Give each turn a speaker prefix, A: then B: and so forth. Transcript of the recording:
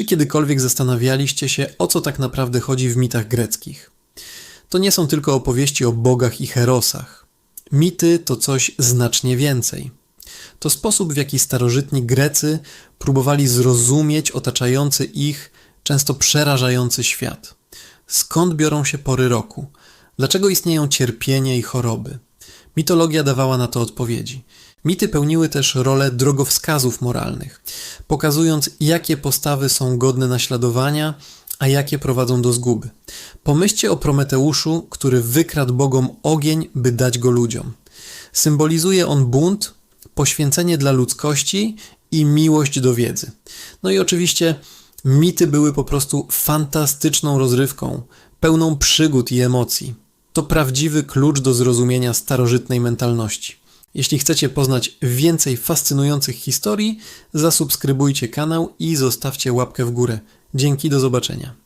A: Czy kiedykolwiek zastanawialiście się, o co tak naprawdę chodzi w mitach greckich? To nie są tylko opowieści o bogach i herosach. Mity to coś znacznie więcej. To sposób, w jaki starożytni Grecy próbowali zrozumieć otaczający ich, często przerażający świat. Skąd biorą się pory roku? Dlaczego istnieją cierpienie i choroby? Mitologia dawała na to odpowiedzi. Mity pełniły też rolę drogowskazów moralnych, pokazując, jakie postawy są godne naśladowania, a jakie prowadzą do zguby. Pomyślcie o Prometeuszu, który wykradł bogom ogień, by dać go ludziom. Symbolizuje on bunt, poświęcenie dla ludzkości i miłość do wiedzy. No i oczywiście mity były po prostu fantastyczną rozrywką, pełną przygód i emocji. To prawdziwy klucz do zrozumienia starożytnej mentalności. Jeśli chcecie poznać więcej fascynujących historii, zasubskrybujcie kanał i zostawcie łapkę w górę. Dzięki, do zobaczenia.